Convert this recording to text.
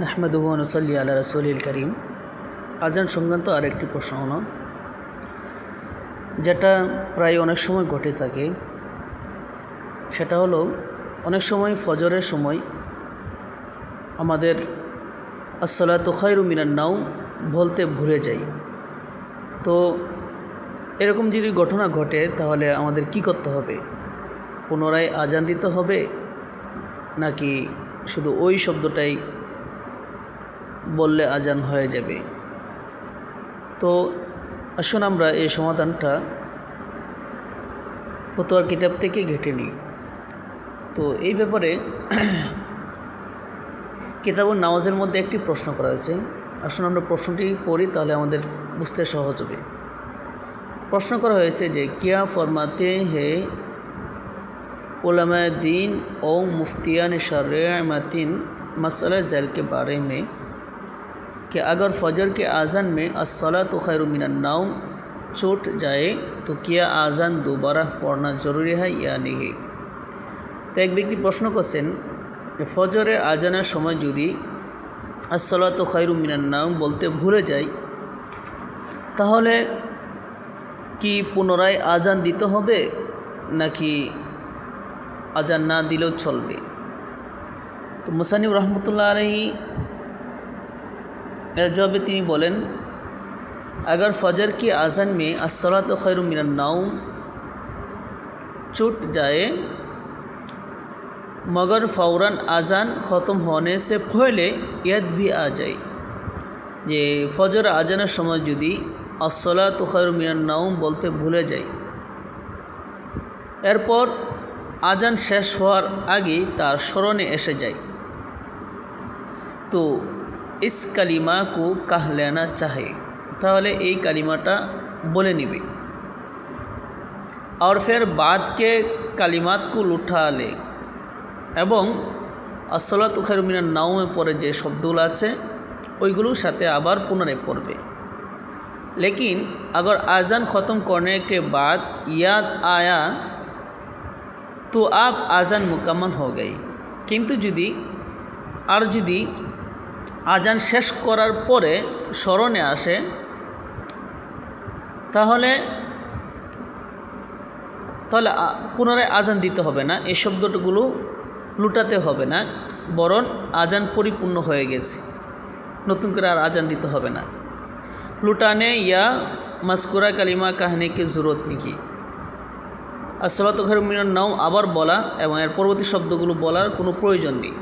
নাহমেদুবনসল্লি আল্লাহ রসুলিল করিম আজান সংক্রান্ত আরেকটি প্রশ্ন যেটা প্রায় অনেক সময় ঘটে থাকে। সেটা হলো, অনেক সময় ফজরের সময় আমাদের আসসালাত খৈরু মিনার নাও বলতে ভুলে যাই। তো এরকম যদি ঘটনা ঘটে, তাহলে আমাদের কি করতে হবে? পুনরায় আজান দিতে হবে? নাকি শুধু ওই শব্দটাই বললে আজান হয়ে যাবে তো আসুন আমরা এই সমাধানটা ফতোয়ার কিতাব থেকে ঘেটে নিই তো এই ব্যাপারে কিতাবুল নামাজের মধ্যে একটি প্রশ্ন করা হয়েছে আসুন আমরা প্রশ্নটি পড়ি তাহলে আমাদের বুঝতে সহজ হবে প্রশ্ন করা হয়েছে যে কিয়া ফরমাতে হে उलमा दीन और मुफ्तियान शर्मतिन मसला जैल के बारे में कि अगर फजर के आज़ान में असला तो खैर मिनन्नाउम छूट जाए तो क्या आज़ान दोबारा पढ़ना ज़रूरी है या नहीं তো এক ব্যক্তি প্রশ্ন করছেন যে ফজরের আজানের সময় যদি আসলা তো খৈরু মিনান্নাম বলতে ভুলে যাই তাহলে কি পুনরায় আজান দিতে হবে নাকি আজান না দিলেও চলবে তো মুসানিব রহমতুল্লাহ আলহি এর জবাবে তিনি বলেন अगर फजर की आज़न में असलात खैर मिनन्नाउम छूट जाए मगर फ़ौर आज़ान ख़त्म होने से पहले यद भी आ जाए যে ফজর আজানের সময় যদি আসলাত খৈর মিনান্নাউম বলতে ভুলে যাই এরপর আজান শেষ হওয়ার আগেই তার স্মরণে এসে যায় তো ইস কালিমা কো কাহ লেনা চাহে তাহলে এই কালিমাটা বলে নিবে আর ফের বাদকে কালিমাত কো লুঠা লে এবং আসলাত খেরমিনার নাউমে পরে যে শব্দগুলো আছে ওইগুলোর সাথে আবার পুনরায় পড়বে लेकिन अगर आज़ान ख़त्म करने के बाद याद आया তো আপ আজান মোকাম্মল হয়ে গই কিন্তু যদি আর যদি আজান শেষ করার পরে স্মরণে আসে, তাহলে তাহলে পুনরায় আজান দিতে হবে না, এই শব্দগুলো লুটাতে হবে না, বরং আজান পরিপূর্ণ হয়ে গেছে। নতুন করে আর আজান দিতে হবে না। লুটানে ইয়া মাস্কুরা কালিমা কাহিনীকে জরুরত নিকি আর আসলাত মিনার নাও আবার বলা এবং এর পরবর্তী শব্দগুলো বলার কোনো প্রয়োজন নেই।